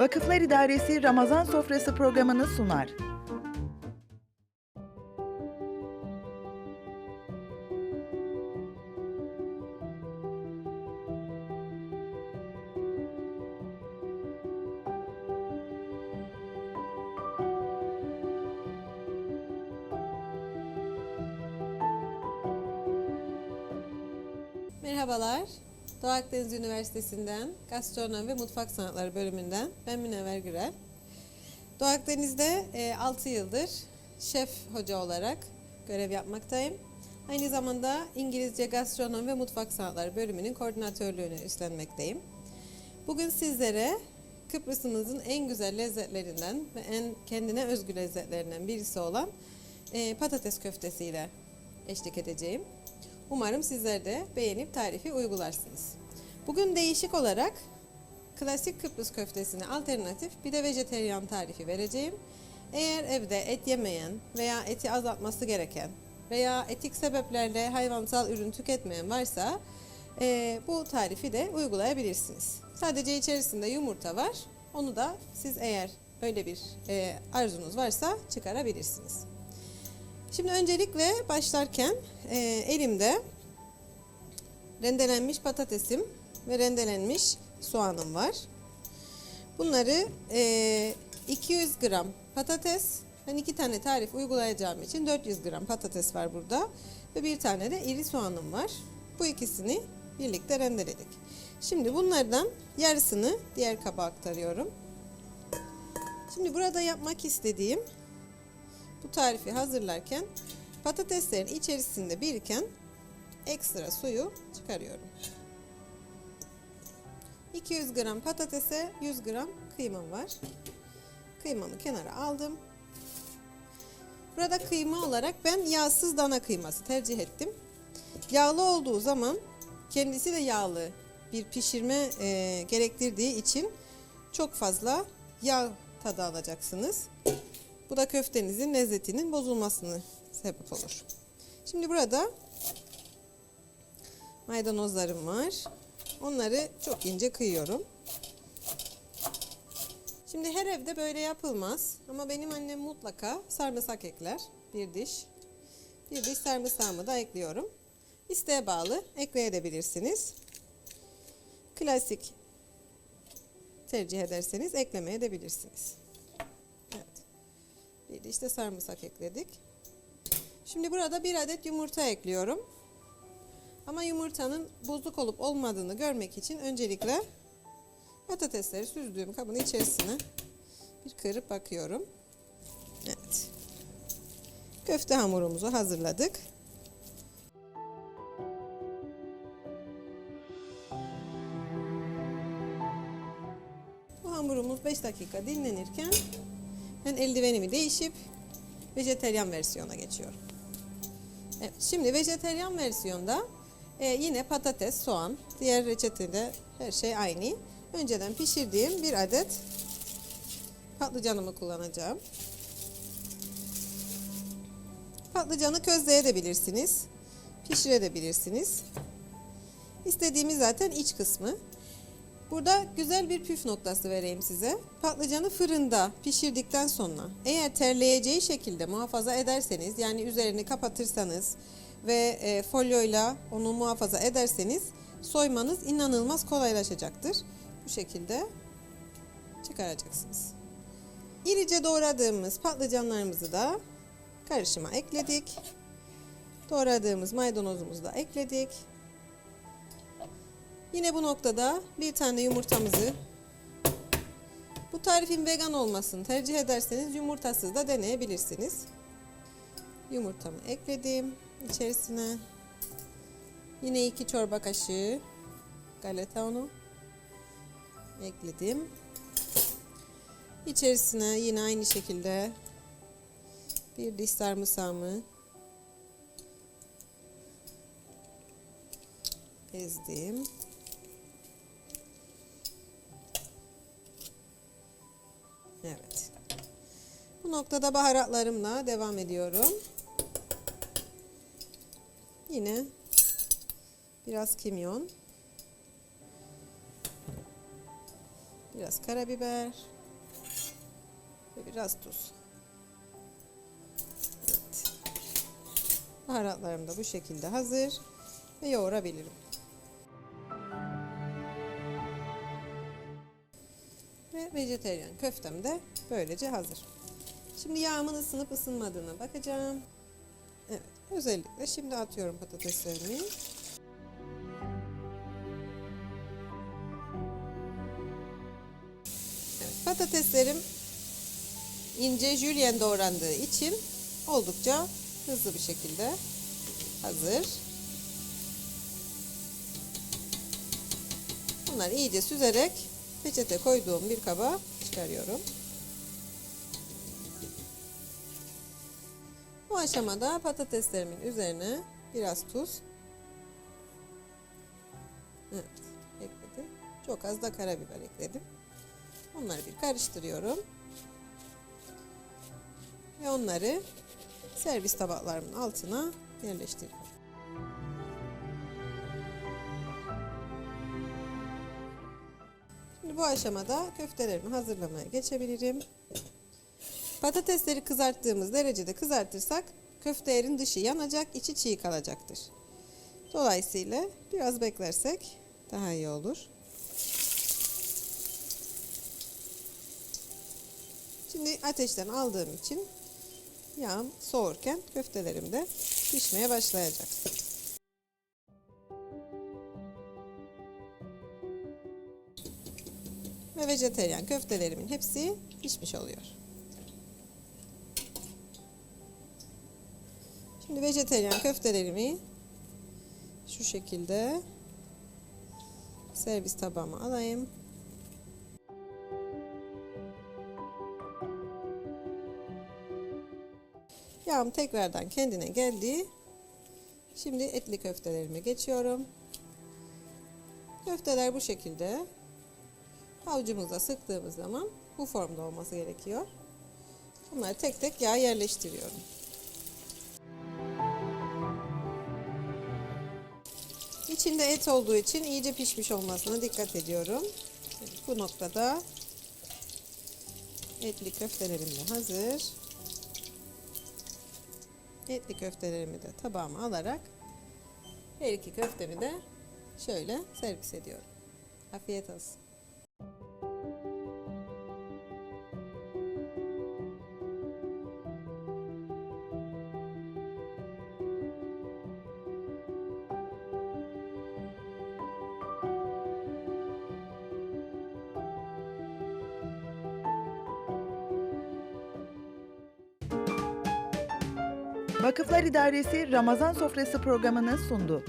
Vakıflar İdaresi Ramazan Sofrası programını sunar. Merhabalar. Doğu Akdeniz Üniversitesi'nden Gastronomi ve Mutfak Sanatları bölümünden ben Münevver Gürel. Doğu Akdeniz'de 6 yıldır şef hoca olarak görev yapmaktayım. Aynı zamanda İngilizce Gastronomi ve Mutfak Sanatları bölümünün koordinatörlüğünü üstlenmekteyim. Bugün sizlere Kıbrıs'ımızın en güzel lezzetlerinden ve en kendine özgü lezzetlerinden birisi olan e, patates köftesiyle eşlik edeceğim. Umarım sizler de beğenip tarifi uygularsınız. Bugün değişik olarak klasik Kıbrıs köftesine alternatif bir de vejeteryan tarifi vereceğim. Eğer evde et yemeyen veya eti azaltması gereken veya etik sebeplerle hayvansal ürün tüketmeyen varsa e, bu tarifi de uygulayabilirsiniz. Sadece içerisinde yumurta var. Onu da siz eğer öyle bir e, arzunuz varsa çıkarabilirsiniz. Şimdi öncelikle başlarken e, elimde rendelenmiş patatesim ve rendelenmiş soğanım var. Bunları e, 200 gram patates, ben iki tane tarif uygulayacağım için 400 gram patates var burada ve bir tane de iri soğanım var. Bu ikisini birlikte rendeledik. Şimdi bunlardan yarısını diğer kaba aktarıyorum. Şimdi burada yapmak istediğim bu tarifi hazırlarken patateslerin içerisinde biriken ekstra suyu çıkarıyorum. 200 gram patatese 100 gram kıymam var. Kıymamı kenara aldım. Burada kıyma olarak ben yağsız dana kıyması tercih ettim. Yağlı olduğu zaman kendisi de yağlı bir pişirme e, gerektirdiği için çok fazla yağ tadı alacaksınız. Bu da köftenizin lezzetinin bozulmasını sebep olur. Şimdi burada maydanozlarım var. Onları çok ince kıyıyorum. Şimdi her evde böyle yapılmaz ama benim annem mutlaka sarımsak ekler. Bir diş. Bir diş sarımsağımı da ekliyorum. İsteğe bağlı ekleyebilirsiniz. Klasik tercih ederseniz eklemeye de işte sarımsak ekledik. Şimdi burada bir adet yumurta ekliyorum. Ama yumurtanın bozuk olup olmadığını görmek için öncelikle patatesleri süzdüğüm kabın içerisine bir kırıp bakıyorum. Evet. Köfte hamurumuzu hazırladık. Bu hamurumuz 5 dakika dinlenirken ben eldivenimi değişip vejeteryan versiyona geçiyorum. Evet, şimdi vejeteryan versiyonda e, yine patates, soğan, diğer reçetede her şey aynı. Önceden pişirdiğim bir adet patlıcanımı kullanacağım. Patlıcanı közleyebilirsiniz, pişirebilirsiniz. İstediğimiz zaten iç kısmı. Burada güzel bir püf noktası vereyim size. Patlıcanı fırında pişirdikten sonra eğer terleyeceği şekilde muhafaza ederseniz yani üzerini kapatırsanız ve e, folyoyla onu muhafaza ederseniz soymanız inanılmaz kolaylaşacaktır. Bu şekilde çıkaracaksınız. İrice doğradığımız patlıcanlarımızı da karışıma ekledik. Doğradığımız maydanozumuzu da ekledik. Yine bu noktada bir tane yumurtamızı bu tarifin vegan olmasını tercih ederseniz yumurtasız da deneyebilirsiniz. Yumurtamı ekledim içerisine. Yine iki çorba kaşığı galeta unu ekledim. İçerisine yine aynı şekilde bir diş sarımsağımı ezdim. Evet. Bu noktada baharatlarımla devam ediyorum. Yine biraz kimyon. Biraz karabiber. Ve biraz tuz. Evet. Baharatlarım da bu şekilde hazır. Ve yoğurabilirim. Vejeteryan köftem de böylece hazır. Şimdi yağımın ısınıp ısınmadığına bakacağım. Evet, özellikle şimdi atıyorum patateslerimi. Evet, patateslerim ince jülyen doğrandığı için oldukça hızlı bir şekilde hazır. Bunları iyice süzerek peçete koyduğum bir kaba çıkarıyorum. Bu aşamada patateslerimin üzerine biraz tuz. Evet, ekledim. Çok az da karabiber ekledim. Onları bir karıştırıyorum. Ve onları servis tabaklarımın altına yerleştiriyorum. Şimdi bu aşamada köftelerimi hazırlamaya geçebilirim. Patatesleri kızarttığımız derecede kızartırsak köftelerin dışı yanacak, içi çiğ kalacaktır. Dolayısıyla biraz beklersek daha iyi olur. Şimdi ateşten aldığım için yağım soğurken köftelerim de pişmeye başlayacak. Ve vejeteryan köftelerimin hepsi pişmiş oluyor. Şimdi vejeteryan köftelerimi şu şekilde servis tabağıma alayım. Yağım tekrardan kendine geldi. Şimdi etli köftelerime geçiyorum. Köfteler bu şekilde avucumuza sıktığımız zaman bu formda olması gerekiyor. Bunları tek tek yağ yerleştiriyorum. İçinde et olduğu için iyice pişmiş olmasına dikkat ediyorum. Bu noktada etli köftelerim de hazır. Etli köftelerimi de tabağıma alarak her iki köftemi de şöyle servis ediyorum. Afiyet olsun. Vakıflar İdaresi Ramazan Sofrası programını sundu.